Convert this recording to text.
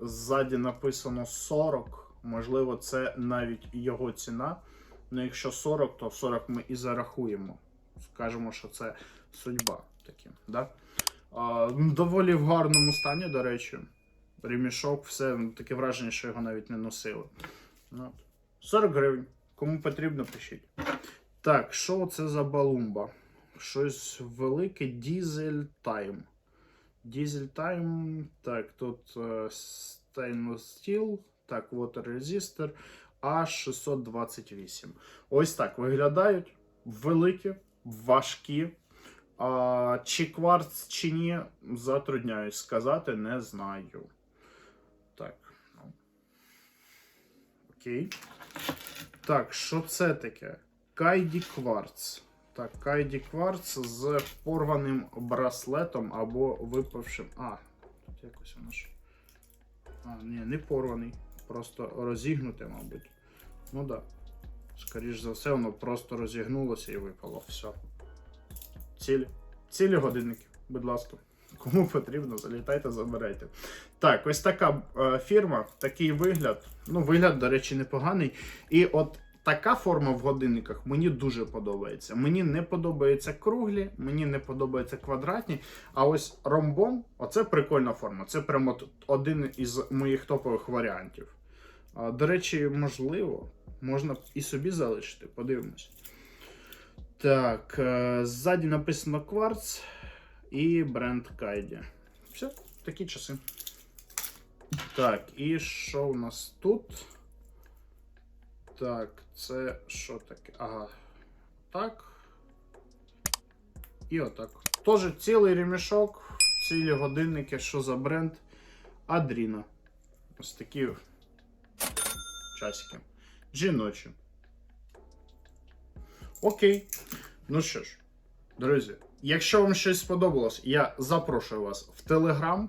Ззаді написано 40. Можливо, це навіть його ціна. Ну, якщо 40, то 40 ми і зарахуємо. Скажемо, що це судьба таки. Да? Ну, доволі в гарному стані, до речі. Ремішок, все ну, таке враження, що його навіть не носили. Ну, 40 гривень. Кому потрібно, пишіть. Так, що це за балумба? Щось велике Diesel Time. Diesel Time. Так, тут е, Stainless Steel. Так, Water Resistor. А628. Ось так виглядають. Великі, важкі. А, чи кварц, чи ні, затрудняюсь сказати, не знаю. Так. ну. Окей. Так, що це таке? Кайді кварц. Так, Кайді кварц з порваним браслетом або випавшим. А, тут якось воно ж. А, ні, не порваний. Просто розігнуте, мабуть. Ну так. Да. Скоріш за все, воно просто розігнулося і випало. Все. Цілі. Цілі годинники, будь ласка. Кому потрібно, залітайте, забирайте. Так, ось така е, фірма, такий вигляд. Ну, вигляд, до речі, непоганий. І от така форма в годинниках мені дуже подобається. Мені не подобаються круглі, мені не подобаються квадратні. А ось ромбом оце прикольна форма. Це прямо один із моїх топових варіантів. До речі, можливо, можна і собі залишити. Подивимось. Так, е, ззаді написано кварц і бренд Кайді. Все, такі часи. Так, і що у нас тут? Так, це що таке? Ага. Так. І отак. Тоже цілий ремішок, цілі годинники, що за бренд? Адріна. Ось такі часики. Жіночі. Окей. Ну що ж, друзі, якщо вам щось сподобалось, я запрошую вас в Телеграм.